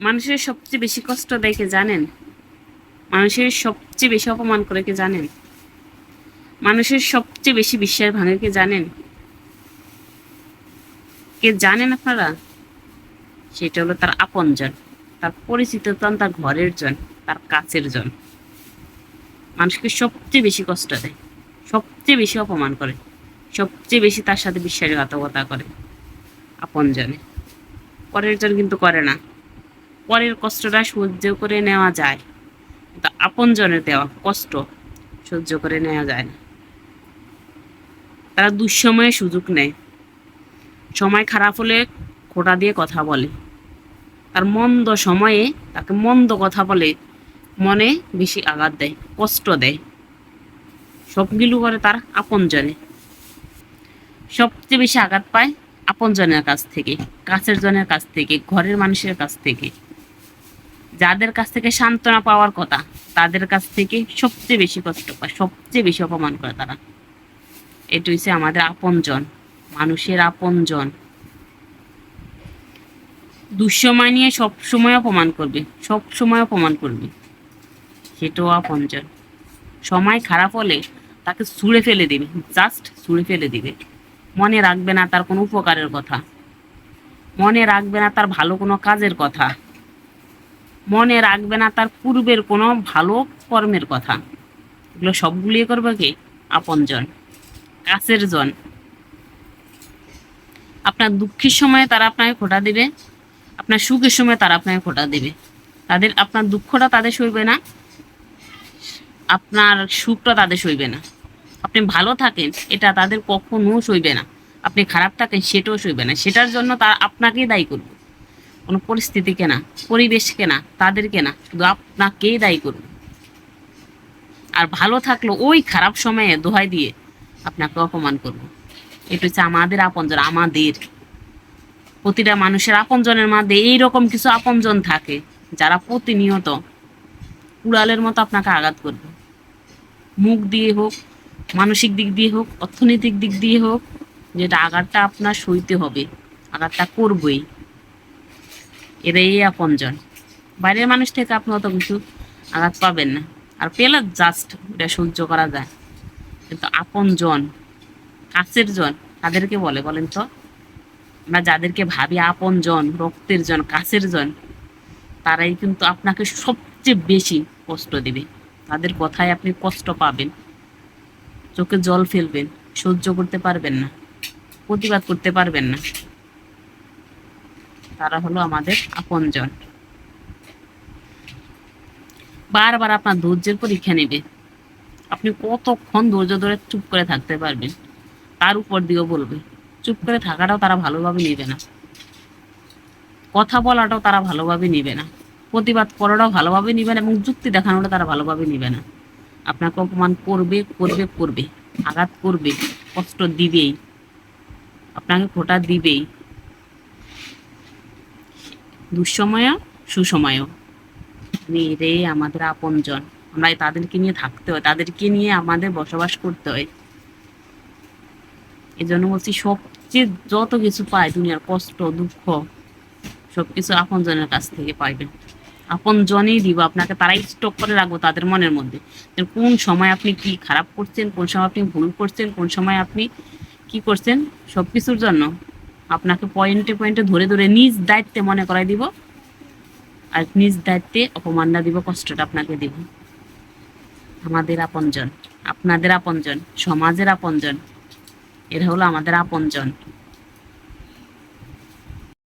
মানুষের সবচেয়ে বেশি কষ্ট দেয় কে জানেন? মানুষের সবচেয়ে বেশি অপমান করে কে জানেন? মানুষের সবচেয়ে বেশি বিশ্বাস ভাঙে কে জানেন? কে জানেন আপনারা? সেটা হলো তার আপনজন, তার পরিচিত জন, তার ঘরের জন, তার কাছের জন। মানুষকে সবচেয়ে বেশি কষ্ট দেয়, সবচেয়ে বেশি অপমান করে, সবচেয়ে বেশি তার সাথে বিশ্বাসঘাতকতা করে, আপনজনে। পরের জন কিন্তু করে না। পরের কষ্টটা সহ্য করে নেওয়া যায়। কিন্তু আপনজনের দেওয়া কষ্ট সহ্য করে নেওয়া যায় না। তারা দুঃসময়ে সুযোগ নেয়। সময় খারাপ হলে খোটা দিয়ে কথা বলে। তার মন্দ সময়ে তাকে মন্দ কথা বলে, মনে বেশি আঘাত দেয়, কষ্ট দেয়। সবগুলো করে তার আপনজনে। সবচেয়ে বেশি আঘাত পায় আপনজনের কাছ থেকে, কাছের জনের কাছ থেকে, ঘরের মানুষের কাছ থেকে। যাদের কাছ থেকে সান্ত্বনা পাওয়ার কথা, তাদের কাছ থেকে সবচেয়ে বেশি কষ্ট পায়, সবচেয়ে বেশি অপমান করে তারা। এটা হচ্ছে আমাদের আপনজন, মানুষের আপনজন। দুঃসময় নিয়ে সব সময় অপমান করবে সব সময় অপমান করবে। সেটাও আপনজন। সময় খারাপ হলে তাকে ছুঁড়ে ফেলে দিবে জাস্ট ছুঁড়ে ফেলে দিবে। মনে রাখবে না তার কোনো উপকারের কথা। মনে রাখবে না তার ভালো কোনো কাজের কথা। মনে রাখবে না তার পূর্বের কোনো ভালো কর্মের কথা। এগুলো সবগুলিয়ে করবে কি? আপনজন কাছের জন। আপনার দুঃখের সময় তারা আপনাকে খোটা দিবে, আপনার সুখের সময় তারা আপনাকে খোটা দিবে। তাদের, আপনার দুঃখটা তাদের সইবে না, আপনার সুখটা তাদের সইবে না। আপনি ভালো থাকেন, এটা তাদের কখনো সইবে না। আপনি খারাপ থাকেন, সেটাও সইবে না। সেটার জন্য তারা আপনাকেই দায়ী করবে। কোনো পরিস্থিতিকে না পরিবেশকে না তাদেরকে না শুধু আপনাকেই দায়ী করুন। আর ভালো থাকল ওই খারাপ সময়ে দোহাই দিয়ে আপনাকে অপমান করব। এটা হচ্ছে আমাদের আপনজন, আমাদের। প্রতিটা মানুষের আপনজনের মধ্যে এইরকম কিছু আপনজন থাকে যারা প্রতিনিয়ত উড়ালের মতো আপনাকে আঘাত করবে। মুখ দিয়ে হোক, মানসিক দিক দিয়ে হোক, অর্থনৈতিক দিক দিয়ে হোক, যেটা আঘাতটা আপনার সইতে হবে, আঘাতটা করবই। এরাই আপনজন বাইরের মানুষ থেকে আপনি অত কিছু আঘাত পাবেন না। আর পেলে জাস্ট এটা সহ্য করা যায়। কিন্তু আপনজন কাছের জন, তাদেরকে বলে বলেন তো? আমরা যাদেরকে ভাবি আপন জন, রক্তের জন, কাছের জন, তারাই কিন্তু আপনাকে সবচেয়ে বেশি কষ্ট দিবে। তাদের কথায় আপনি কষ্ট পাবেন। চোখে জল ফেলবেন, সহ্য করতে পারবেন না, প্রতিবাদ করতে পারবেন না। তারা হলো আমাদের আপনজন। বারবার আপনার ধৈর্যের পরীক্ষা নেবে। আপনি কতক্ষণ ধৈর্য ধরে চুপ করে থাকতে পারবেন, তার উপর দিয়েও বলবে। চুপ করে থাকাটাও তারা ভালোভাবে নেবে না। কথা বলাটাও তারা ভালোভাবে নিবে না। প্রতিবাদ করাটাও ভালোভাবে নিবে না এবং যুক্তি দেখানোটা তারা ভালোভাবে নিবে না। আপনাকে অপমান করবে করবে করবে, আঘাত করবে, কষ্ট দিবেই। আপনাকে খোটা দিবেই। দুঃসময় সুসময় রে আমাদের আপনজন। আমরা তাদেরকে নিয়ে থাকতে হয়, তাদেরকে নিয়ে আমাদের বসবাস করতে হয়। এই জন্য বলছি, সবচেয়ে যত কিছু পায়, দুনিয়ার কষ্ট, দুঃখ, সবকিছু আপন জনের কাছ থেকে পাইবেন আপন জনেই দিব, আপনাকে তারাই স্টক করে রাখব তাদের মনের মধ্যে। কোন সময় আপনি কি খারাপ করছেন, কোন সময় আপনি ভুল করছেন, কোন সময় আপনি কি করছেন সব কিছুর জন্য আপনাকে পয়েন্টে পয়েন্টে ধরে ধরে নিজ দায়িত্বে মনে করাই দিব আর নিজ দায়িত্বে অপমাননা দিব, কষ্টটা আপনাকে দিব। আমাদের আপনজন, আপনাদের আপনজন, সমাজের আপনজন, এরা হলো আমাদের আপনজন।